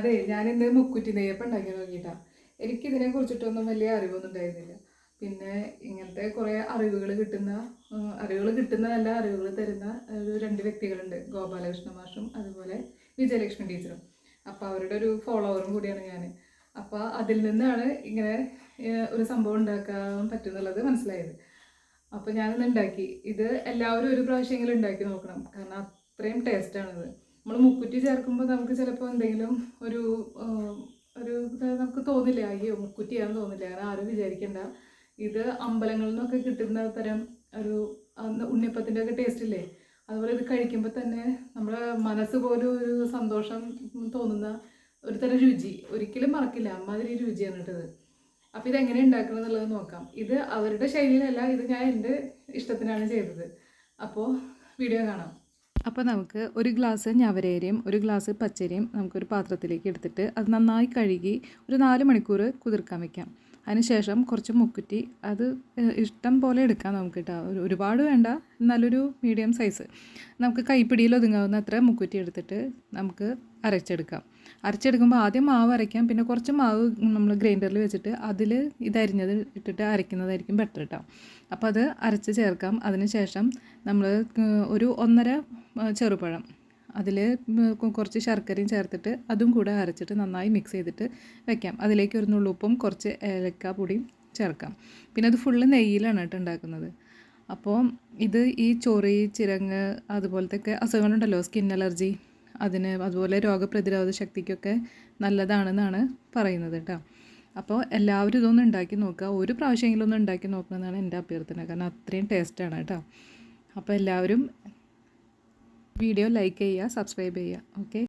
അതെ ഞാൻ ഇന്ന് മുക്കുറ്റി നെയ്യപ്പം ഉണ്ടാക്കി നോക്കിയിട്ടാ. എനിക്കിതിനെ കുറിച്ചിട്ടൊന്നും വലിയ അറിവൊന്നും ഉണ്ടായിരുന്നില്ല. പിന്നെ ഇങ്ങനത്തെ കുറേ അറിവുകൾ കിട്ടുന്ന അറിവുകൾ കിട്ടുന്ന നല്ല അറിവുകൾ തരുന്ന ഒരു രണ്ട് വ്യക്തികളുണ്ട്. ഗോപാലകൃഷ്ണ മാഷും അതുപോലെ വിജയലക്ഷ്മി ടീച്ചറും. അപ്പോൾ അവരുടെ ഒരു ഫോളോവറും കൂടിയാണ് ഞാൻ അപ്പോൾ അതിൽ നിന്നാണ് ഇങ്ങനെ ഒരു സംഭവം ഉണ്ടാക്കാൻ പറ്റുന്നുള്ളത് മനസ്സിലായത്. അപ്പോൾ ഞാനിന്ന് ഉണ്ടാക്കി. ഇത് എല്ലാവരും ഒരു പ്രാവശ്യമെങ്കിലും ഉണ്ടാക്കി നോക്കണം. കാരണം അത്രയും ടേസ്റ്റാണിത് നമ്മൾ മുക്കുറ്റി ചേർക്കുമ്പോൾ നമുക്ക് ചിലപ്പോൾ എന്തെങ്കിലും ഒരു ഒരു നമുക്ക് തോന്നില്ല അയ്യോ മുക്കുറ്റിയാന്ന് തോന്നില്ല കാരണം ആരും വിചാരിക്കണ്ട. ഇത് അമ്പലങ്ങളിൽ നിന്നൊക്കെ കിട്ടുന്ന തരം ഒരു ഉണ്ണിയപ്പത്തിന്റെ ഒക്കെ ടേസ്റ്റ് ഇല്ലേ? അതുപോലെ ഇത് കഴിക്കുമ്പോൾ തന്നെ നമ്മുടെ മനസ്സ് പോലും ഒരു സന്തോഷം തോന്നുന്ന ഒരു തരം രുചി. ഒരിക്കലും മറക്കില്ല അമ്മാതിരി രുചിയാണ് കേട്ടത് അപ്പോൾ ഇതെങ്ങനെ ഉണ്ടാക്കണം എന്നുള്ളത് നോക്കാം. ഇത് അവരുടെ ശൈലിയിലല്ല ഇത് ഞാൻ എന്റെ ഇഷ്ടത്തിനാണ് ചെയ്തത്. അപ്പോൾ വീഡിയോ കാണാം. അപ്പോൾ നമുക്ക് ഒരു ഗ്ലാസ് ഞവരേരിയും ഒരു ഗ്ലാസ് പച്ചരിയും നമുക്കൊരു പാത്രത്തിലേക്ക് എടുത്തിട്ട് അത് നന്നായി കഴുകി ഒരു നാല് മണിക്കൂർ കുതിർക്കാൻ വയ്ക്കാം അതിനുശേഷം കുറച്ച് മുക്കുറ്റി അത് ഇഷ്ടം പോലെ എടുക്കാം നമുക്ക് കേട്ടോ ഒരു- ഒരുപാട് വേണ്ട നല്ലൊരു മീഡിയം സൈസ്. നമുക്ക് കൈപ്പിടിയിൽ ഒതുങ്ങാവുന്ന അത്ര മുക്കുറ്റി എടുത്തിട്ട് നമുക്ക് അരച്ചെടുക്കാം. അരച്ചെടുക്കുമ്പോൾ ആദ്യം മാവ് അരയ്ക്കാം പിന്നെ കുറച്ച് മാവ് നമ്മൾ ഗ്രൈൻഡറിൽ വെച്ചിട്ട് അതിൽ ഇതരിഞ്ഞത് ഇട്ടിട്ട് അരയ്ക്കുന്നതായിരിക്കും ബെറ്റർ കേട്ടോ അപ്പോൾ അത് അരച്ച് ചേർക്കാം. അതിന് ശേഷം നമ്മൾ ഒരു ഒന്നര ചെറുപഴം. അതിൽ കുറച്ച് ശർക്കരയും ചേർത്തിട്ട് അതും കൂടെ അരച്ചിട്ട് നന്നായി മിക്സ് ചെയ്തിട്ട് വെക്കാം. അതിലേക്ക് ഒരു നുള്ളുപ്പും കുറച്ച് ഏലക്ക പൊടിയും ചേർക്കാം. പിന്നെ അത് ഫുള്ള് നെയ്യിലാണ് കേട്ടോ ഉണ്ടാക്കുന്നത് അപ്പോൾ ഇത് ഈ ചൊറി ചിരങ്ങ് അതുപോലത്തെ ഒക്കെ അസുഖങ്ങളുണ്ടല്ലോ സ്കിൻ അലർജി അതിന് അതുപോലെ രോഗപ്രതിരോധ ശക്തിക്കൊക്കെ നല്ലതാണെന്നാണ് പറയുന്നത് കേട്ടോ അപ്പോൾ എല്ലാവരും ഇതൊന്ന് ഉണ്ടാക്കി നോക്കുക ഒരു പ്രാവശ്യമെങ്കിലും ഒന്ന് ഉണ്ടാക്കി നോക്കണമെന്നാണ് എന്റെ അഭ്യർത്ഥന. കാരണം അത്രയും ടേസ്റ്റാണ് കേട്ടോ അപ്പോൾ എല്ലാവരും വീഡിയോ ലൈക്ക് ചെയ്യുക സബ്സ്ക്രൈബ് ചെയ്യുക. ഓക്കെ